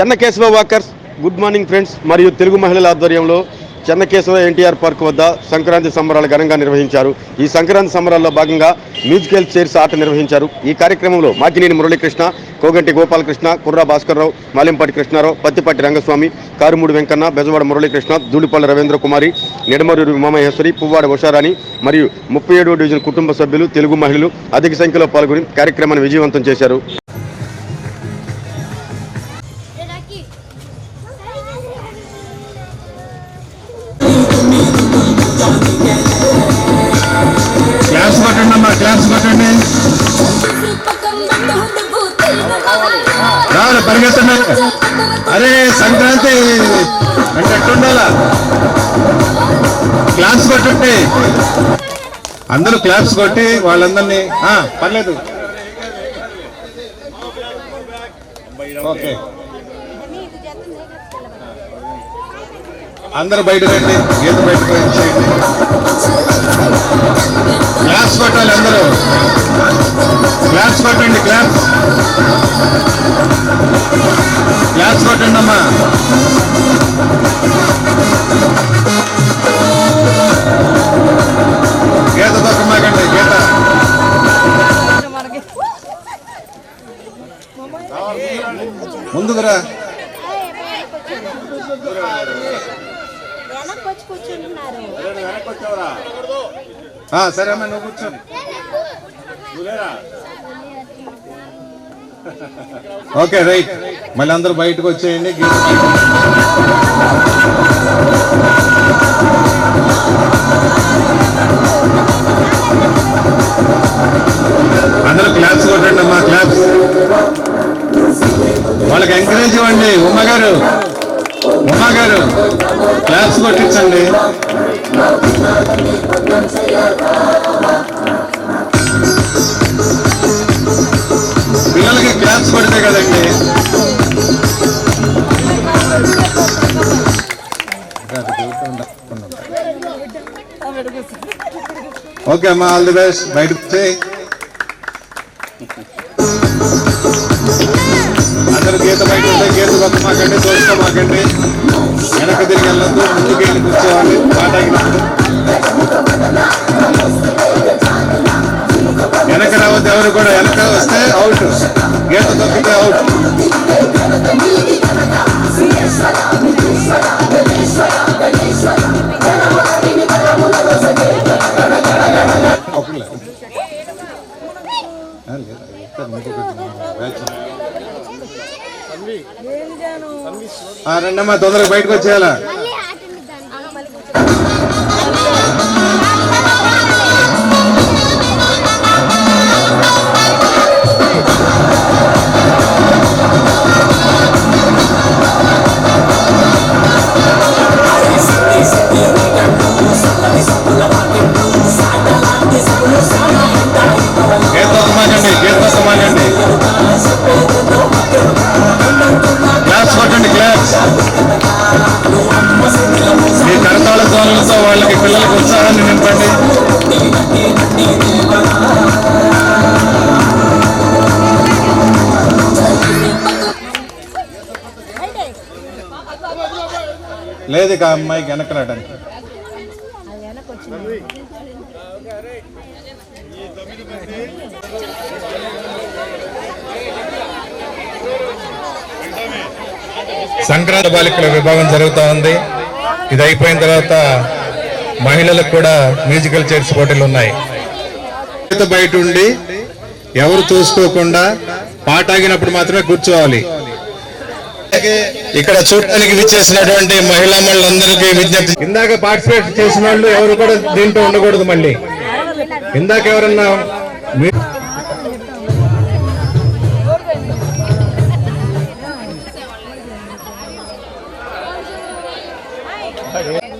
Chennakesava walkers good morning friends మరియు తెలుగు మహిళల ఆధ్వర్యంలో చెన్నకేశవ ఎన్టీఆర్ పార్క్ వద్ద సంక్రాంతి సంబరాలు ఘనంగా నిర్వహించారు. ఈ సంక్రాంతి సంబరాల్లో భాగంగా మ్యూజికల్ చైర్స్ ఆట నిర్వహించారు. ఈ కార్యక్రమంలో మాకినేని మురళీకృష్ణ కోగంటి గోపాలకృష్ణ కుర్రా భాస్కర్రావు మాలింపాటి కృష్ణారావు పత్తిపాటి రంగస్వామి కారుమూడి వెంకన్న బెజవాడ మురళీకృష్ణ దూడిపల్లి రవీంద్ర కుమారి నిడమరూరి ఉమామహేశ్వరి పువ్వాడ ఉషారాణి మరియు ముప్పై డివిజన్ కుటుంబ సభ్యులు తెలుగు మహిళలు అధిక సంఖ్యలో పాల్గొని కార్యక్రమాన్ని విజయవంతం చేశారు. రావాలి అరే సంక్రాంతి. అంటే ఎట్టుండాలా క్లాస్ కొట్టండి. అందరూ క్లాప్స్ కొట్టి వాళ్ళందరినీ ఆ, పర్లేదు. ఓకే. అందరూ బయట రండి గీత బయటకు వచ్చేయండి క్లాప్స్ కొట్టాలి అందరూ. క్లాప్స్ కొట్టండి క్లాప్స్. క్లాప్స్ కొట్టండి అమ్మా గీత తొక్కమాకండి గీత ముందుకురా సరే అమ్మా నువ్వు కూర్చో. Okay right. మళ్ళీ అందరూ బయటకు వచ్చేయండి. అందరూ క్లాప్స్ కొట్టండి అమ్మా క్లాప్స్ వాళ్ళకి ఎంకరేజ్ ఇవ్వండి. ఉమ్మగారు ఉమ్మగారు ఉమ్మ క్లాప్స్ కొట్టించండి. పడితే కదండి. ఓకే అమ్మా ఆల్ ది బెస్ట్ బయటకు వచ్చేయ్. అందరూ గీత బయట ఉంటే గీత పక్క మాకండి దోసుకో మాకండి. వెనక తిరిగి వెళ్ళద్దు ముందుకు వెళ్ళి కూర్చోవాలి. పాట ఎవరు కూడా వెనక వస్తే అవుట్. గీత తొక్కితే అవుట్. ఆ, తొందరగా బయటకు వచ్చేయాలా? ఇక ఆ అమ్మాయికి వెనక్కి రావడానికి సంక్రాంతి బాలికల విభాగం జరుగుతూ ఉంది. ఇది అయిపోయిన తర్వాత మహిళలకు కూడా మ్యూజికల్ చైర్స్ పోటీలు ఉన్నాయి. బయట ఉండి ఎవరు చూసుకోకుండా పాట ఆగినప్పుడు మాత్రమే కూర్చోవాలి. ఇక్కడ చూడటానికి విచ్చేసినటువంటి మహిళా మండలందరికీ విజ్ఞప్తి. ఇందాక పార్టిసిపేట్ చేసిన వాళ్ళు ఎవరు కూడా దీంట్లో ఉండకూడదు మళ్ళీ. ఇందాక ఎవరన్నా Thank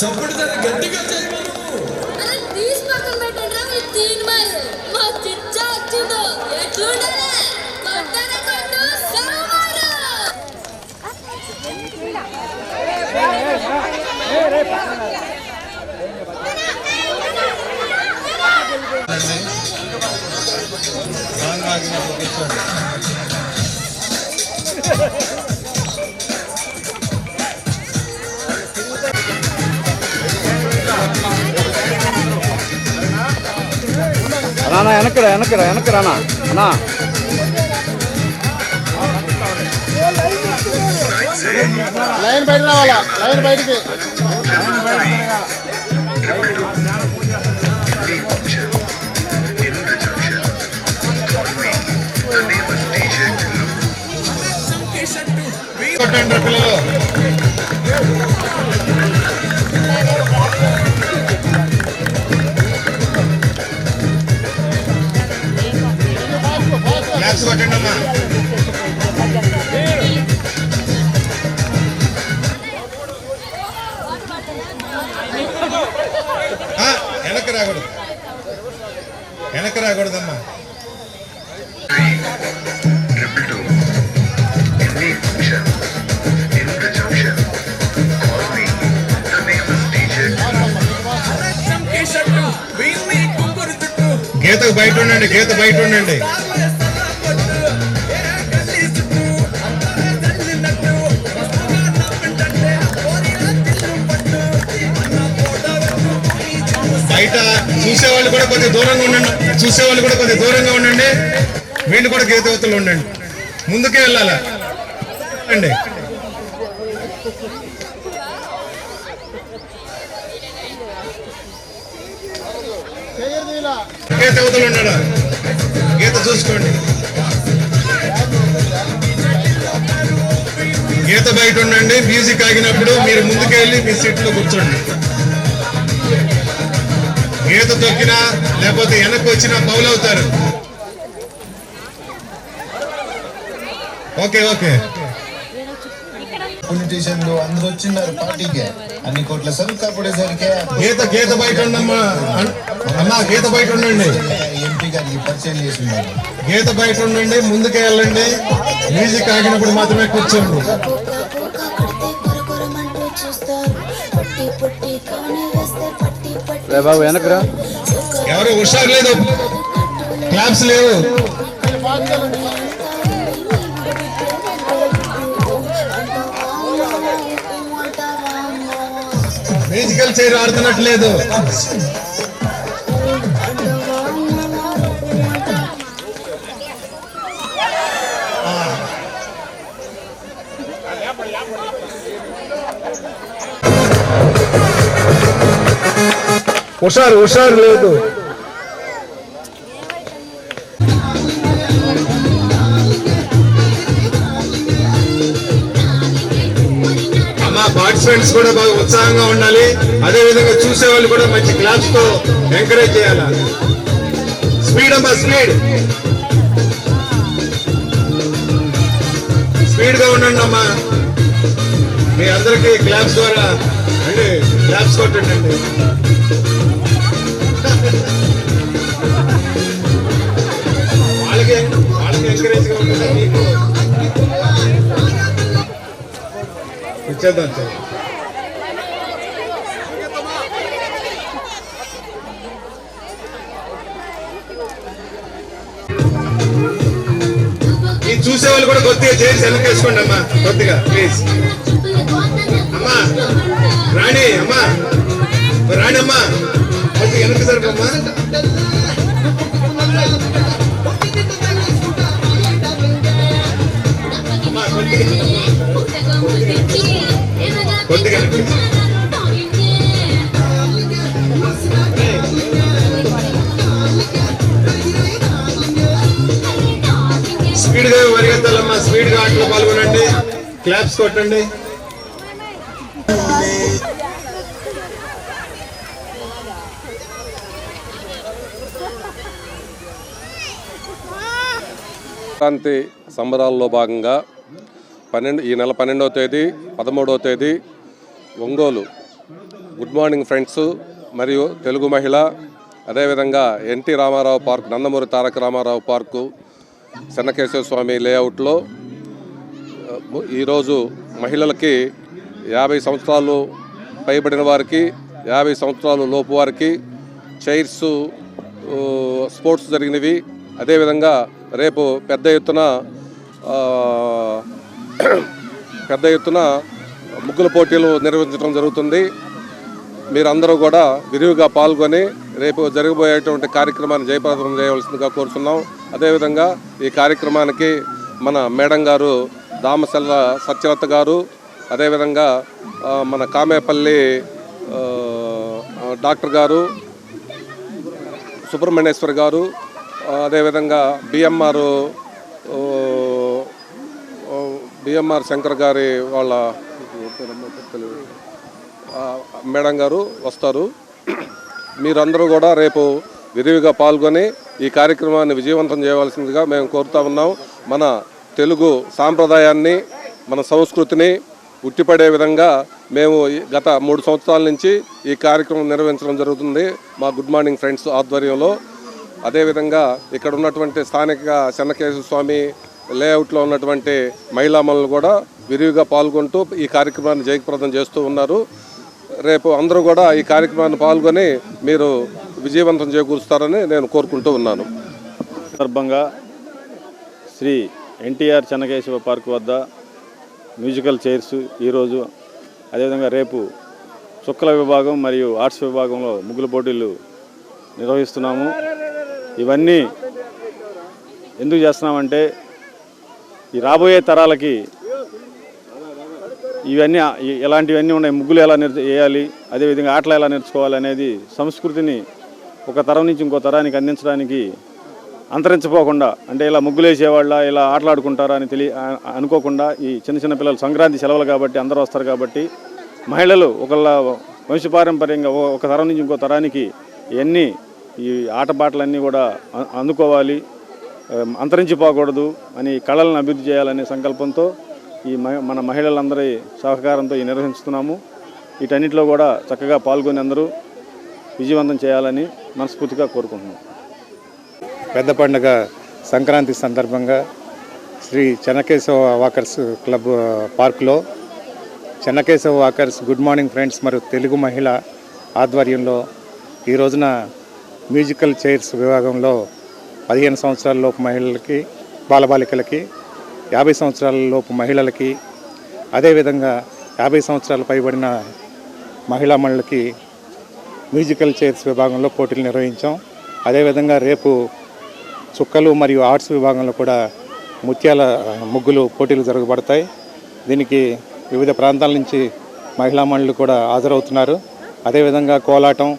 చప్పుడు జర గట్టిగా చేయమను. అరే తీసి పక్కన పెట్టండి మీ తీన్ మరి మా చిచ్చా వచ్చిందో ఎట్లుండాలి కొట్టనే కొట్టు సమారు రానా వెనక్కి రా వెనక్కి రా వెనక్కి రానా అన్నా లైన్ బయట రావాలా లైన్ బయటికి కొట్టండి రా పిల్లలు కుంకురు చుట్టూ గీతకు బయట ఉండండి గీత బయట ఉండండి. చూసేవాళ్ళు కూడా కొద్దిగా దూరంగా ఉండండి. చూసేవాళ్ళు కూడా కొద్దిగా దూరంగా ఉండండి. వీళ్ళు కూడా గీతవతలు ఉండండి. ముందుకే వెళ్ళాలా? అండి చేయదు అవతలు ఉన్నాడు గీత చూసుకోండి. గీత బయట ఉండండి. మ్యూజిక్ ఆగినప్పుడు మీరు ముందుకెళ్ళి మీ సీట్లో కూర్చోండి. గీత తొక్కినా లేకపోతే వెనక్కి వచ్చినా పౌలు అవుతారు. Okay okay. పొలిటీషియన్లు అందరూ వచ్చిన్నారు పార్టీకి. అన్ని కోట్ల సరుకు గీత గీత బయట ఉండమ్మా గీత బయట ఉండండి. ఎంపీ గారికి పరిచయం గీత బయట ఉండండి ముందుకే వెళ్ళండి. మ్యూజిక్ ఆగినప్పుడు మాత్రమే కూర్చోండి. రే బాబు వెనక్కి రా. ఎవరు హుషారు లేదు. క్లాప్స్ లేవు. మ్యూజికల్ చైర్ ఆడుతున్నట్లేదు. హుషారు హుషారు లేదు. అమ్మా పార్టిసిపెంట్స్ కూడా బాగా ఉత్సాహంగా ఉండాలి. అదే విధంగా చూసే వాళ్ళు కూడా మంచి క్లాప్స్తో ఎంకరేజ్ చేయాలి? స్పీడ్ అమ్మా స్పీడ్ స్పీడ్గా ఉండండి అమ్మా. మీ అందరికీ క్లాప్స్ ద్వారా అంటే క్లాప్స్ కొట్టండి. వాళ్ళకి వాళ్ళకి ఎంకరేజ్గా ఉంటుంది మీకు ఇచ్చేద్దాం సార్ ఈ చూసే వాళ్ళు కూడా కొద్దిగా చేసి వెనకేసుకోండి అమ్మా కొద్దిగా ప్లీజ్ అమ్మా రాణి అమ్మా. రాణి అమ్మా కొద్దిగా వెనక సరిపమ్మా కొట్టండి సంక్రాంతి సంబరాల్లో భాగంగా పన్నెండు ఈ నెల పన్నెండవ తేదీ పదమూడవ తేదీ ఒంగోలు గుడ్ మార్నింగ్ ఫ్రెండ్స్ మరియు తెలుగు మహిళ అదేవిధంగా NT Ramarao park Nandamuri Taraka Ramarao park Chennakesava Swamy లేఅవుట్లో ఈరోజు మహిళలకి యాభై సంవత్సరాలు పైబడిన వారికి యాభై సంవత్సరాలు లోపు వారికి చైర్స్ స్పోర్ట్స్ జరిగినవి. అదేవిధంగా రేపు పెద్ద ఎత్తున పెద్ద ఎత్తున ముగ్గుల పోటీలు నిర్వహించడం జరుగుతుంది. మీరందరూ కూడా విరివిగా పాల్గొని రేపు జరగబోయేటువంటి కార్యక్రమాన్ని జయప్రదం చేయవలసిందిగా కోరుతున్నాం అదేవిధంగా ఈ కార్యక్రమానికి మన మేడం గారు దామసల్ల సత్యలత గారు అదేవిధంగా మన కామేపల్లి డాక్టర్ గారు సుబ్రహ్మణ్యేశ్వర్ గారు అదేవిధంగా బిఎంఆర్ బిఎంఆర్ శంకర్ గారి వాళ్ళ మేడం గారు వస్తారు. మీరందరూ కూడా రేపు విరివిగా పాల్గొని ఈ కార్యక్రమాన్ని విజయవంతం చేయవలసిందిగా మేము కోరుతా ఉన్నాం. మన తెలుగు సాంప్రదాయాన్ని మన సంస్కృతిని ఉట్టిపడే విధంగా మేము గత మూడు సంవత్సరాల నుంచి ఈ కార్యక్రమం నిర్వహించడం జరుగుతుంది మా గుడ్ మార్నింగ్ ఫ్రెండ్స్ ఆధ్వర్యంలో. అదేవిధంగా ఇక్కడ ఉన్నటువంటి స్థానిక చెన్నకేశ్వర స్వామి లేఅవుట్లో ఉన్నటువంటి మహిళామణులు కూడా విరివిగా పాల్గొంటూ ఈ కార్యక్రమాన్ని జయప్రదం చేస్తూ ఉన్నారు. రేపు అందరూ కూడా ఈ కార్యక్రమాన్ని పాల్గొని మీరు విజయవంతం చేకూరుస్తారని నేను కోరుకుంటూ ఉన్నాను. సందర్భంగా శ్రీ ఎన్టీఆర్ చెన్నకేశవ పార్క్ వద్ద మ్యూజికల్ చైర్స్ ఈరోజు అదేవిధంగా రేపు చుక్కల విభాగం మరియు ఆర్ట్స్ విభాగంలో ముగ్గుల పోటీలు నిర్వహిస్తున్నాము. ఇవన్నీ ఎందుకు చేస్తున్నామంటే ఈ రాబోయే తరాలకి ఇవన్నీ ఇలాంటివన్నీ ఎలాంటివన్నీ ఉన్నాయి. ముగ్గులు ఎలా నేర్చు వేయాలి అదేవిధంగా ఆటలు ఎలా నేర్చుకోవాలి అనేది సంస్కృతిని ఒక తరం నుంచి ఇంకో తరానికి అందించడానికి అంతరించిపోకుండా అంటే ఇలా ముగ్గులేసేవాళ్ళ ఇలా ఆటలాడుకుంటారా అని తెలియ అనుకోకుండా ఈ చిన్న చిన్న పిల్లలు సంక్రాంతి సెలవులు కాబట్టి అందరూ వస్తారు కాబట్టి మహిళలు ఒకళ్ళ వంశపారంపర్యంగా ఒక తరం నుంచి ఇంకో తరానికి ఇవన్నీ ఈ ఆటపాటలన్నీ కూడా అందుకోవాలి. అంతరించిపోకూడదు అని కళలను అభివృద్ధి చేయాలనే సంకల్పంతో ఈ మన మహిళలందరి సహకారంతో ఈ నిర్వహిస్తున్నాము. వీటన్నిటిలో కూడా చక్కగా పాల్గొని అందరూ విజయవంతం చేయాలని మనస్ఫూర్తిగా కోరుకుంటున్నాం. పెద్ద పండుగ సంక్రాంతి సందర్భంగా శ్రీ చెన్నకేశవ వాకర్స్ క్లబ్ పార్కులో. Chennakesava walkers good morning friends మరియు తెలుగు మహిళ ఆధ్వర్యంలో ఈ రోజున మ్యూజికల్ చైర్స్ విభాగంలో పదిహేను సంవత్సరాల లోపు మహిళలకి బాలబాలికలకి యాభై సంవత్సరాల లోపు మహిళలకి అదేవిధంగా యాభై సంవత్సరాలు పైబడిన మహిళా మహిళలకి మ్యూజికల్ చైర్స్ విభాగంలో పోటీలు నిర్వహించాం. అదేవిధంగా రేపు చుక్కలు మరియు ఆర్ట్స్ విభాగంలో కూడా ముత్యాల ముగ్గులు పోటీలు జరగబడతాయి. దీనికి వివిధ ప్రాంతాల నుంచి మహిళా మహిళలు కూడా హాజరవుతున్నారు. అదేవిధంగా కోలాటం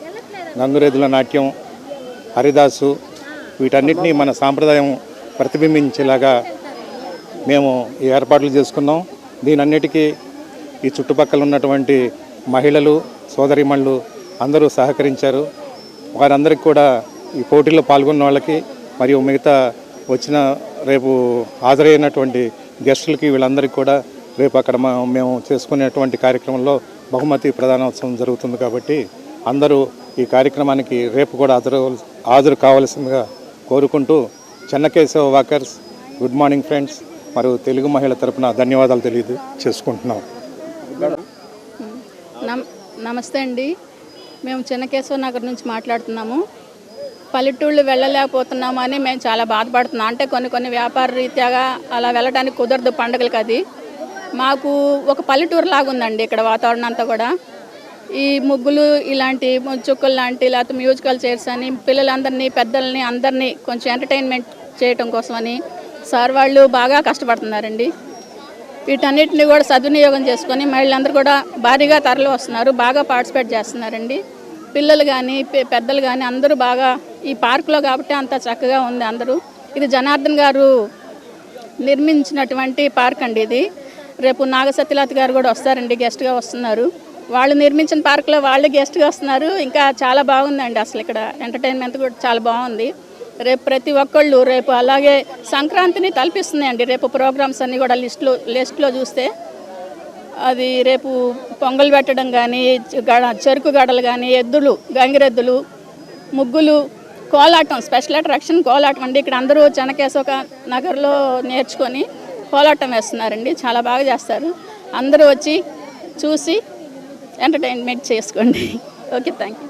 గంగురేదుల నాట్యం హరిదాసు వీటన్నిటినీ మన సాంప్రదాయం ప్రతిబింబించేలాగా మేము ఈ ఏర్పాట్లు చేసుకున్నాం. దీనన్నిటికీ ఈ చుట్టుపక్కల ఉన్నటువంటి మహిళలు సోదరిమణులు అందరూ సహకరించారు. వారందరికీ కూడా ఈ పోటీలో పాల్గొన్న వాళ్ళకి మరియు మిగతా వచ్చిన రేపు హాజరైనటువంటి గెస్టులకి వీళ్ళందరికీ కూడా రేపు అక్కడ మా- మేము చేసుకునేటువంటి కార్యక్రమంలో బహుమతి ప్రధానోత్సవం జరుగుతుంది కాబట్టి అందరూ ఈ కార్యక్రమానికి రేపు కూడా హాజరు హాజరు కావాల్సిందిగా కోరుకుంటూ Chennakesava walkers good morning friends మరియు తెలుగు మహిళ తరపున ధన్యవాదాలు తెలియదు చేసుకుంటున్నాం. నమ్ నమస్తే అండి. మేము చెన్నకేశవ నగర్ నుంచి మాట్లాడుతున్నాము. పల్లెటూళ్ళు వెళ్ళలేకపోతున్నామని మేము చాలా బాధపడుతున్నాం. అంటే కొన్ని కొన్ని వ్యాపార రీత్యాగా అలా వెళ్ళడానికి కుదరదు పండుగలకి అది. మాకు ఒక పల్లెటూరు లాగుందండి ఇక్కడ వాతావరణం అంతా కూడా. ఈ ముగ్గులు ఇలాంటి చుక్కలు లాంటి లేకపోతే మ్యూజికల్ చైర్స్ అని పిల్లలందరినీ పెద్దల్ని అందరినీ కొంచెం ఎంటర్టైన్మెంట్ చేయటం కోసమని సార్ వాళ్ళు బాగా కష్టపడుతున్నారండి. వీటన్నిటిని కూడా సద్వినియోగం చేసుకొని మహిళలందరూ కూడా భారీగా తరలి వస్తున్నారు బాగా పార్టిసిపేట్ చేస్తున్నారండి. పిల్లలు కానీ పెద్దలు కానీ అందరూ బాగా ఈ పార్కులో కాబట్టి అంత చక్కగా ఉంది అందరూ. ఇది జనార్దన్ గారు నిర్మించినటువంటి పార్క్ అండి ఇది. రేపు నాగసత్యలత గారు కూడా వస్తారండి గెస్ట్గా వస్తున్నారు. వాళ్ళు నిర్మించిన పార్కులో వాళ్ళు గెస్ట్గా వస్తున్నారు. ఇంకా చాలా బాగుందండి అసలు ఇక్కడ ఎంటర్టైన్మెంట్ కూడా చాలా బాగుంది. రేపు ప్రతి ఒక్కళ్ళు రేపు అలాగే సంక్రాంతిని తలపిస్తున్నాయండి. రేపు ప్రోగ్రామ్స్ అన్నీ కూడా లిస్టులో లిస్టులో చూస్తే. అది రేపు పొంగల్ పెట్టడం కానీ గడ చెరుకు గడలు కానీ ఎద్దులు గంగిరెద్దులు ముగ్గులు కోలాటం స్పెషల్ అట్రాక్షన్ కోలాటం అండి. ఇక్కడ అందరూ చెనకేశవ నగర్లో నేర్చుకొని కోలాటం వేస్తున్నారండి. చాలా బాగా చేస్తారు. అందరూ వచ్చి చూసి ఎంటర్టైన్మెంట్ చేసుకోండి. Okay thank you.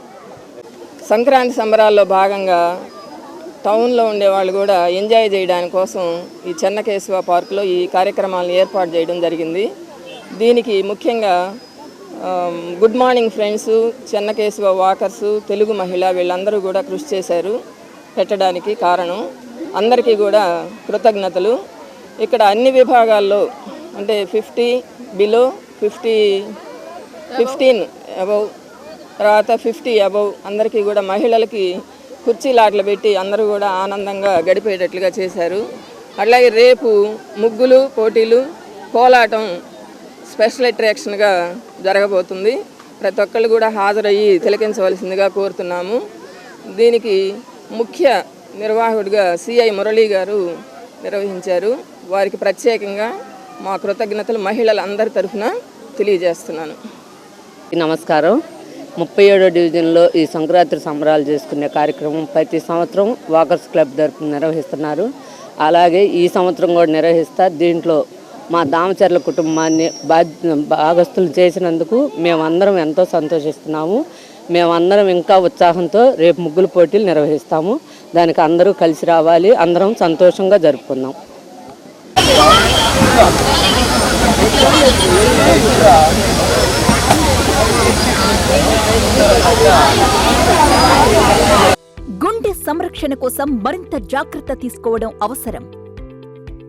సంక్రాంతి సంబరాల్లో భాగంగా టౌన్లో ఉండేవాళ్ళు కూడా ఎంజాయ్ చేయడానికి కోసం ఈ చెన్నకేశవ పార్కులో ఈ కార్యక్రమాలను ఏర్పాటు చేయడం జరిగింది. దీనికి ముఖ్యంగా good morning friends Chennakesava walkers Telugu మహిళ వీళ్ళందరూ కూడా కృషి చేశారు పెట్టడానికి కారణం. అందరికీ కూడా కృతజ్ఞతలు. ఇక్కడ అన్ని విభాగాల్లో అంటే fifty below fifty fifteen above తర్వాత ఫిఫ్టీ అబౌవ్ అందరికీ కూడా మహిళలకి కుర్చీలాట్లు పెట్టి అందరూ కూడా ఆనందంగా గడిపేటట్లుగా చేశారు. అట్లాగే రేపు ముగ్గులు పోటీలు కోలాటం స్పెషల్ అట్రాక్షన్గా జరగబోతుంది. ప్రతి ఒక్కళ్ళు కూడా హాజరయ్యి తిలకించవలసిందిగా కోరుతున్నాము. దీనికి ముఖ్య నిర్వాహకుడిగా సిఐ మురళీ గారు నిర్వహించారు. వారికి ప్రత్యేకంగా మా కృతజ్ఞతలు మహిళలందరి తరఫున తెలియజేస్తున్నాను. నమస్కారం. ముప్పై ఏడో డివిజన్లో ఈ సంక్రాంతి సంబరాలు చేసుకునే కార్యక్రమం ప్రతి సంవత్సరం వాకర్స్ క్లబ్ తరఫున నిర్వహిస్తున్నారు. అలాగే ఈ సంవత్సరం కూడా నిర్వహిస్తా దీంట్లో మా దామచర్ల కుటుంబాన్ని బాధ్య భాగస్తులు చేసినందుకు మేమందరం ఎంతో సంతోషిస్తున్నాము. మేమందరం ఇంకా ఉత్సాహంతో రేపు ముగ్గులు పోటీలు నిర్వహిస్తాము. దానికి అందరూ కలిసి రావాలి. అందరం సంతోషంగా జరుపుకుందాం. గుండె సంరక్షణ కోసం మరింత జాగ్రత్త తీసుకోవడం అవసరం.